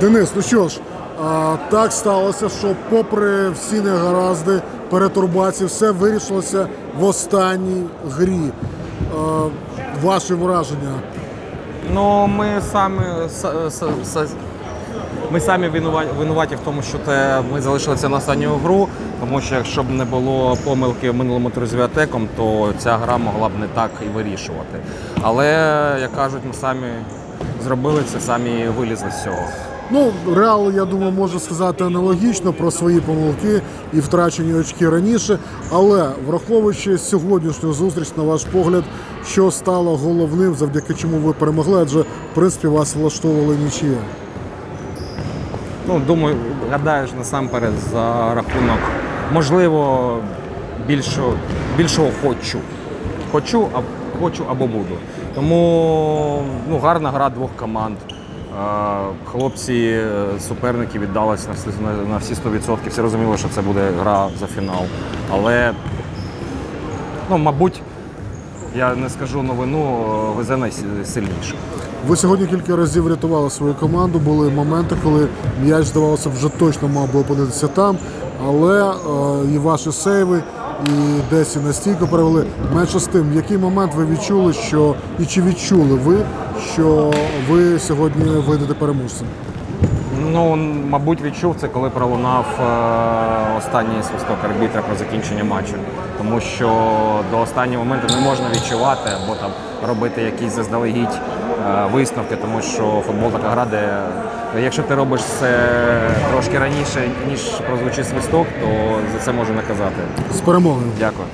Денис, ну що ж, так сталося, що попри всі негаразди, перетурбації, все вирішилося в останній грі. Ваші враження? Ну, ми самі ми самі винуваті, в тому, що те, ми залишилися на останню гру, тому що якщо б не було помилки в минулому турі з Віатеком, то ця гра могла б не так і вирішувати. Але, як кажуть, ми самі зробили це, самі вилізли з цього. Ну, Реал, я думаю, може сказати аналогічно про свої помилки і втрачені очки раніше. Але враховуючи сьогоднішню зустріч, на ваш погляд, що стало головним, завдяки чому ви перемогли, адже в принципі вас влаштовували нічия. Ну, думаю, гадаю, що насамперед за рахунок, можливо, більшого, більшого хочу. Хочу, а хочу або буду. Тому ну, гарна гра двох команд. Хлопці, е, суперники віддалися на всі, на- на всі 100%. Всі розуміли, що це буде гра за фінал. Але, ну, мабуть, я не скажу новину, е, везе найсильніше. Ви сьогодні кілька разів рятували свою команду. Були моменти, коли м'яч, здавалося, вже точно мав би опинитися там. Але е, і ваші сейви, і десь і на стійку перевели. Менше з тим, в який момент ви відчули, що і чи відчули ви, що ви сьогодні вийдете переможцем? Ну, мабуть, відчув це, коли пролунав е, останній свисток арбітра про закінчення матчу. Тому що до останнього моменту не можна відчувати або там робити якісь заздалегідь е, висновки, тому що футбол така гра, де якщо ти робиш це трошки раніше, ніж прозвучить свисток, то за це можна наказати. З перемогою. Дякую.